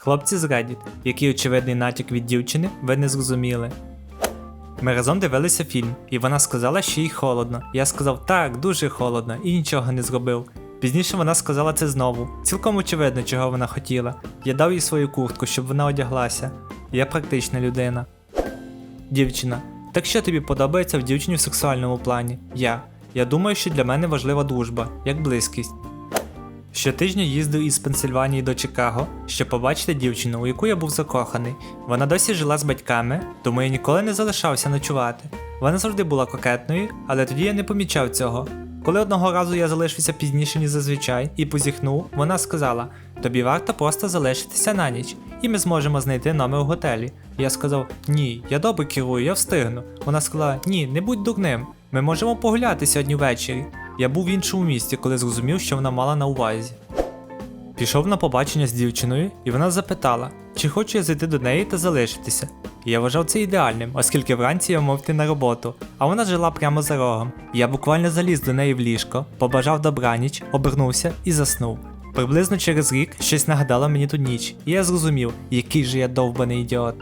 Хлопці з Reddit, який очевидний натяк від дівчини, ви не зрозуміли. Ми разом дивилися фільм, і вона сказала, що їй холодно. Я сказав так, дуже холодно, і нічого не зробив. Пізніше вона сказала це знову. Цілком очевидно, чого вона хотіла. Я дав їй свою куртку, щоб вона одяглася. Я практична людина. Дівчина. Так що тобі подобається в дівчині в сексуальному плані? Я. Я думаю, що для мене важлива дружба, як близькість. Щотижня їздив із Пенсильванії до Чикаго, щоб побачити дівчину, у яку я був закоханий. Вона досі жила з батьками, тому я ніколи не залишався ночувати. Вона завжди була кокетною, але тоді я не помічав цього. Коли одного разу я залишився пізніше, ніж зазвичай, і позіхнув, вона сказала: тобі варто просто залишитися на ніч, і ми зможемо знайти номер у готелі. Я сказав: Ні, я добре керую, я встигну. Вона сказала: Ні, не будь дурним. Ми можемо погуляти сьогодні ввечері. Я був в іншому місті, коли зрозумів, що вона мала на увазі. Пішов на побачення з дівчиною, і вона запитала, чи хочу я зайти до неї та залишитися. І Я вважав це ідеальним, оскільки вранці я йти на роботу, а вона жила прямо за рогом. Я буквально заліз до неї в ліжко, побажав добраніч, обернувся і заснув. Приблизно через рік щось нагадало мені ту ніч, і я зрозумів, який же я довбаний ідіот.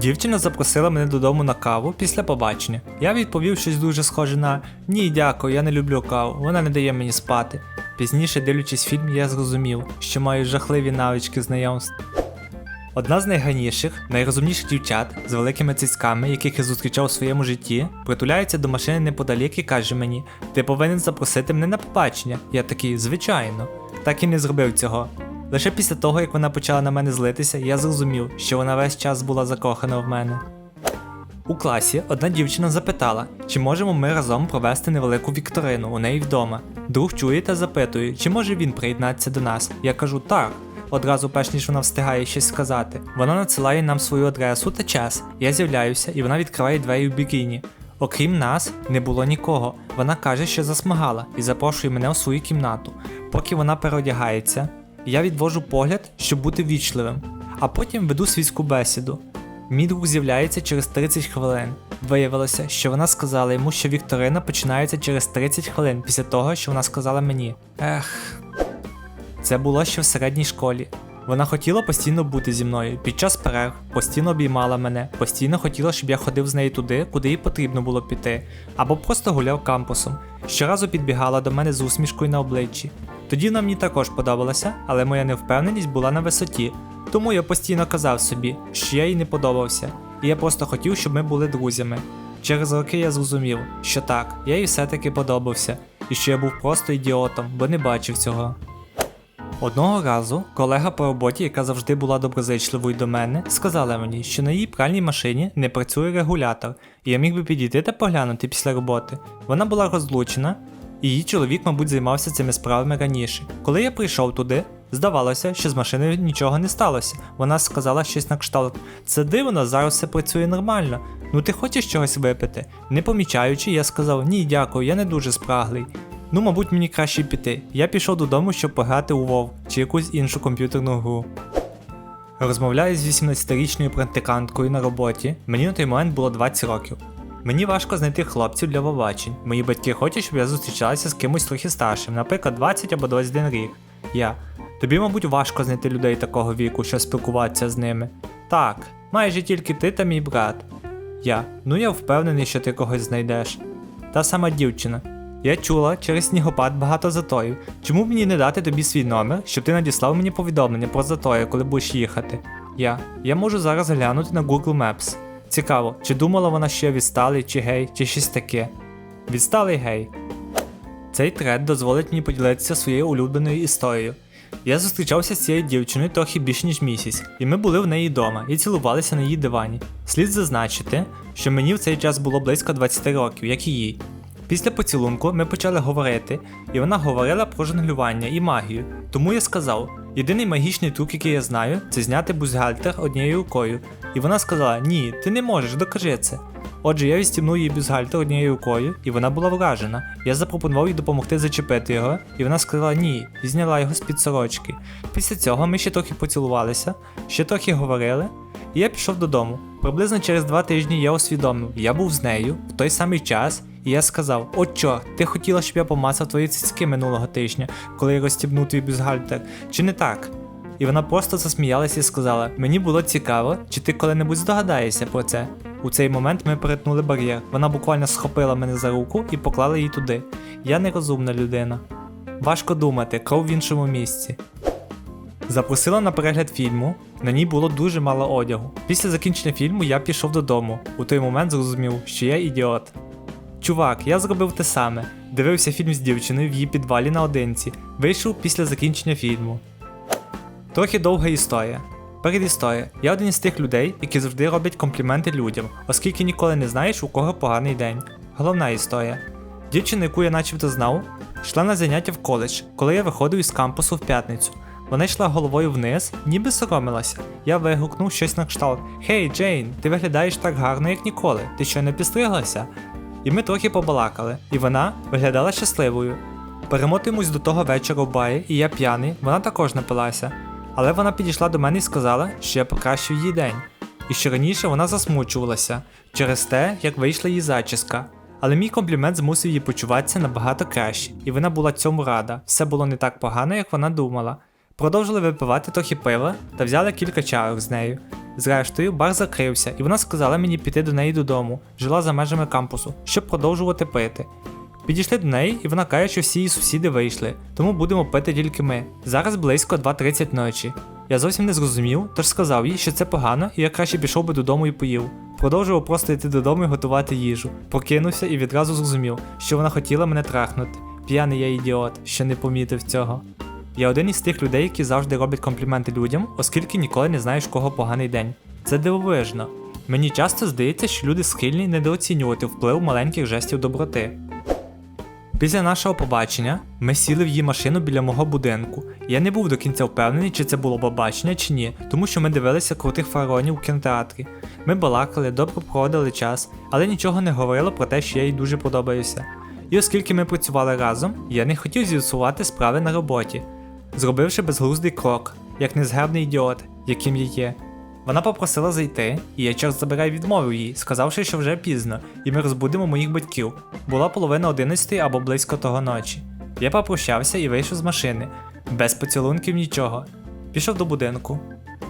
Дівчина запросила мене додому на каву після побачення. Я відповів щось дуже схоже на Ні, дякую, я не люблю каву, вона не дає мені спати. Пізніше, дивлячись фільм, я зрозумів, що маю жахливі навички знайомств. Одна з найганіших, найрозумніших дівчат з великими цицьками, яких я зустрічав у своєму житті, притуляється до машини неподалік і каже мені: Ти повинен запросити мене на побачення. Я такий, звичайно, так і не зробив цього. Лише після того, як вона почала на мене злитися, я зрозумів, що вона весь час була закохана в мене. У класі одна дівчина запитала, чи можемо ми разом провести невелику вікторину у неї вдома. Друг чує та запитує, чи може він приєднатися до нас. Я кажу так. Одразу перш ніж вона встигає щось сказати. Вона надсилає нам свою адресу та час. Я з'являюся, і вона відкриває двері в бікіні. Окрім нас, не було нікого. Вона каже, що засмагала, і запрошує мене у свою кімнату. Поки вона переодягається, я відвожу погляд, щоб бути вічливим, а потім веду світську бесіду. Мій друг з'являється через 30 хвилин. Виявилося, що вона сказала йому, що вікторина починається через 30 хвилин після того, що вона сказала мені. Ех. Це було ще в середній школі. Вона хотіла постійно бути зі мною під час перерв, постійно обіймала мене, постійно хотіла, щоб я ходив з нею туди, куди їй потрібно було піти, або просто гуляв кампусом. Щоразу підбігала до мене з усмішкою на обличчі. Тоді вона мені також подобалася, але моя невпевненість була на висоті. Тому я постійно казав собі, що я їй не подобався, і я просто хотів, щоб ми були друзями. Через роки я зрозумів, що так, я їй все-таки подобався, і що я був просто ідіотом, бо не бачив цього. Одного разу колега по роботі, яка завжди була доброзичливою до мене, сказала мені, що на її пральній машині не працює регулятор, і я міг би підійти та поглянути після роботи. Вона була розлучена, її чоловік, мабуть, займався цими справами раніше. Коли я прийшов туди, здавалося, що з машиною нічого не сталося. Вона сказала щось на кшталт: це дивно, зараз все працює нормально. Ну ти хочеш чогось випити? Не помічаючи, я сказав: Ні, дякую, я не дуже спраглий. Ну, мабуть, мені краще піти. Я пішов додому, щоб пограти у WoW чи якусь іншу комп'ютерну гру. Розмовляю з 18-річною практиканткою на роботі. Мені на той момент було 20 років. Мені важко знайти хлопців для побачень. Мої батьки хочуть, щоб я зустрічалася з кимось трохи старшим, наприклад, 20 або 21 рік. Я. Тобі, мабуть, важко знайти людей такого віку, щоб спілкуватися з ними. Так, майже тільки ти та мій брат. Я. Ну я впевнений, що ти когось знайдеш. Та сама дівчина. Я чула через снігопад багато затоїв. Чому мені не дати тобі свій номер, щоб ти надіслав мені повідомлення про затої, коли будеш їхати? Я. Я можу зараз глянути на Google Maps. Цікаво, чи думала вона, я відсталий, чи гей, чи щось таке. Відсталий гей. Цей тред дозволить мені поділитися своєю улюбленою історією. Я зустрічався з цією дівчиною трохи більше ніж місяць, і ми були в неї вдома і цілувалися на її дивані. Слід зазначити, що мені в цей час було близько 20 років, як і їй. Після поцілунку ми почали говорити, і вона говорила про жонглювання і магію. Тому я сказав: єдиний магічний трюк, який я знаю, це зняти бюстгальтер однією рукою. І вона сказала: Ні, ти не можеш, докажи це. Отже, я відстібнув її бюстгальтер однією рукою, і вона була вражена. Я запропонував їй допомогти зачепити його, і вона сказала ні, і зняла його з-під сорочки. Після цього ми ще трохи поцілувалися, ще трохи говорили, і я пішов додому. Приблизно через два тижні я усвідомив, я був з нею в той самий час, і я сказав: О, чорт, ти хотіла, щоб я помацав твої цицьки минулого тижня, коли я розстібнув твій бюстгальтер, чи не так? і вона просто засміялася і сказала: Мені було цікаво, чи ти коли-небудь здогадаєшся про це. У цей момент ми перетнули бар'єр. Вона буквально схопила мене за руку і поклала її туди. Я нерозумна людина. Важко думати, кров в іншому місці. Запросила на перегляд фільму, на ній було дуже мало одягу. Після закінчення фільму я пішов додому. У той момент зрозумів, що я ідіот. Чувак, я зробив те саме. Дивився фільм з дівчиною в її підвалі наодинці. Вийшов після закінчення фільму. Трохи довга історія. Передісторія. Я один із тих людей, які завжди роблять компліменти людям, оскільки ніколи не знаєш, у кого поганий день. Головна історія. Дівчина, яку я начебто знав, йшла на заняття в коледж, коли я виходив із кампусу в п'ятницю. Вона йшла головою вниз, ніби соромилася. Я вигукнув щось на кшталт: Хей, Джейн, ти виглядаєш так гарно, як ніколи. Ти що не підстриглася? І ми трохи побалакали, і вона виглядала щасливою. Перемотуємось до того вечора в барі, і я п'яний, вона також напилася. Але вона підійшла до мене і сказала, що я покращив її день. І що раніше вона засмучувалася через те, як вийшла її зачіска. Але мій комплімент змусив її почуватися набагато краще, і вона була цьому рада. Все було не так погано, як вона думала. Продовжили випивати трохи пива та взяли кілька чарок з нею. Зрештою, бар закрився, і вона сказала мені піти до неї додому, жила за межами кампусу, щоб продовжувати пити. Підійшли до неї, і вона каже, що всі її сусіди вийшли, тому будемо пити тільки ми. Зараз близько 2.30 ночі. Я зовсім не зрозумів, тож сказав їй, що це погано, і я краще пішов би додому і поїв. Продовжував просто йти додому і готувати їжу. Прокинувся і відразу зрозумів, що вона хотіла мене трахнути. П'яний я ідіот, що не помітив цього. Я один із тих людей, які завжди роблять компліменти людям, оскільки ніколи не знаєш, кого поганий день. Це дивовижно. Мені часто здається, що люди схильні недооцінювати вплив маленьких жестів доброти. Після нашого побачення ми сіли в її машину біля мого будинку. Я не був до кінця впевнений, чи це було побачення чи ні, тому що ми дивилися крутих фаронів у кінотеатрі. Ми балакали, добре проводили час, але нічого не говорило про те, що я їй дуже подобаюся. І оскільки ми працювали разом, я не хотів з'ясувати справи на роботі, зробивши безглуздий крок, як незграбний ідіот, яким я є. Вона попросила зайти, і я чорт забирай відмовив їй, сказавши, що вже пізно, і ми розбудемо моїх батьків. Була половина одинадцятої або близько того ночі. Я попрощався і вийшов з машини, без поцілунків нічого. Пішов до будинку.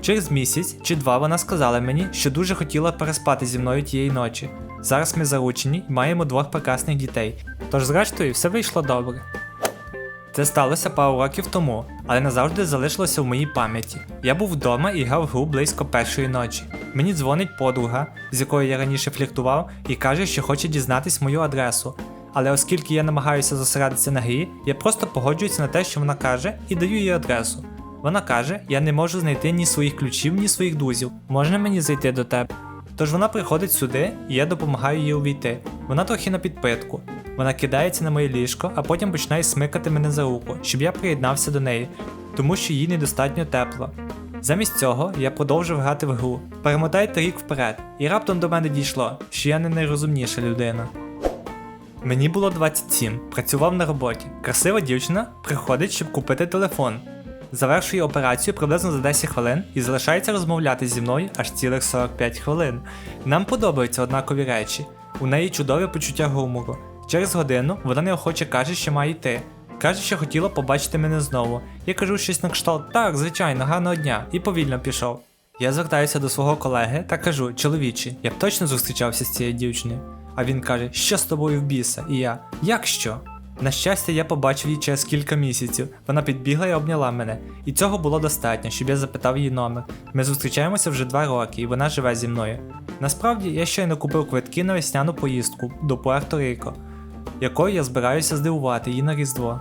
Через місяць чи два вона сказала мені, що дуже хотіла переспати зі мною тієї ночі. Зараз ми заручені і маємо двох прекрасних дітей. Тож, зрештою, все вийшло добре. Це сталося пару років тому, але назавжди залишилося в моїй пам'яті. Я був вдома і грав гру близько першої ночі. Мені дзвонить подруга, з якою я раніше фліртував, і каже, що хоче дізнатись мою адресу. Але оскільки я намагаюся зосередитися на грі, я просто погоджуюся на те, що вона каже, і даю їй адресу. Вона каже: я не можу знайти ні своїх ключів, ні своїх друзів. Можна мені зайти до тебе? Тож вона приходить сюди, і я допомагаю їй увійти. Вона трохи на підпитку. Вона кидається на моє ліжко, а потім починає смикати мене за руку, щоб я приєднався до неї, тому що їй недостатньо тепло. Замість цього я продовжив грати в гру. Перемотайте рік вперед, і раптом до мене дійшло, що я не найрозумніша людина. Мені було 27, працював на роботі. Красива дівчина приходить, щоб купити телефон. Завершує операцію приблизно за 10 хвилин і залишається розмовляти зі мною аж цілих 45 хвилин. Нам подобаються однакові речі. У неї чудове почуття гумору. Через годину вона неохоче каже, що має йти. Каже, що хотіла побачити мене знову. Я кажу щось на кшталт, так, звичайно, гарного дня, і повільно пішов. Я звертаюся до свого колеги та кажу: чоловіче, я б точно зустрічався з цією дівчиною. А він каже, що з тобою в біса? І я, як що? На щастя, я побачив її через кілька місяців. Вона підбігла і обняла мене. І цього було достатньо, щоб я запитав її номер. Ми зустрічаємося вже два роки, і вона живе зі мною. Насправді, я щойно купив квитки на весняну поїздку до Пуерто-Рико, якою я збираюся здивувати її на Різдво.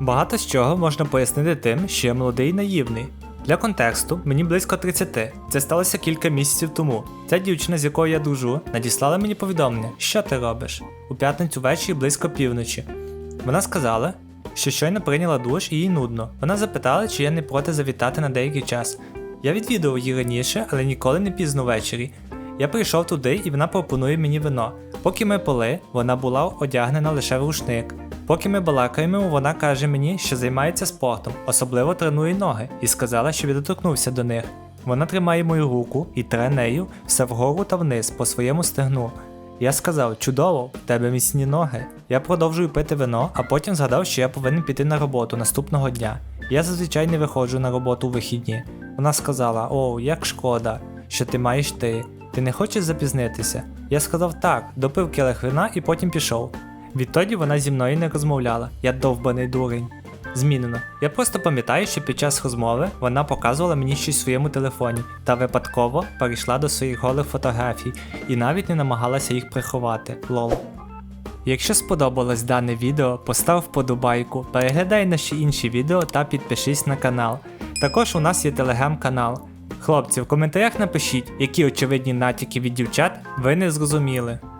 Багато з чого можна пояснити тим, що я молодий і наївний. Для контексту, мені близько 30. Це сталося кілька місяців тому. Ця дівчина, з якою я дружу, надіслала мені повідомлення, що ти робиш у п'ятницю ввечері близько півночі. Вона сказала, що щойно прийняла душ і їй нудно. Вона запитала, чи я не проти завітати на деякий час. Я відвідував її раніше, але ніколи не пізно ввечері. Я прийшов туди, і вона пропонує мені вино. Поки ми пили, вона була одягнена лише в рушник. Поки ми балакаємо, вона каже мені, що займається спортом, особливо тренує ноги, і сказала, що я доторкнувся до них. Вона тримає мою руку і тре нею все вгору та вниз по своєму стегну. Я сказав, чудово, в тебе міцні ноги. Я продовжую пити вино, а потім згадав, що я повинен піти на роботу наступного дня. Я зазвичай не виходжу на роботу у вихідні. Вона сказала: О, як шкода, що ти маєш ти. Ти не хочеш запізнитися? Я сказав так, допив келих вина і потім пішов. Відтоді вона зі мною не розмовляла, я довбаний дурень. Змінено. Я просто пам'ятаю, що під час розмови вона показувала мені щось в своєму телефоні та випадково перейшла до своїх голих фотографій і навіть не намагалася їх приховати. Лол. Якщо сподобалось дане відео, постав вподобайку, переглядай наші інші відео та підпишись на канал. Також у нас є телеграм-канал. Хлопці, в коментарях напишіть, які очевидні натяки від дівчат ви не зрозуміли.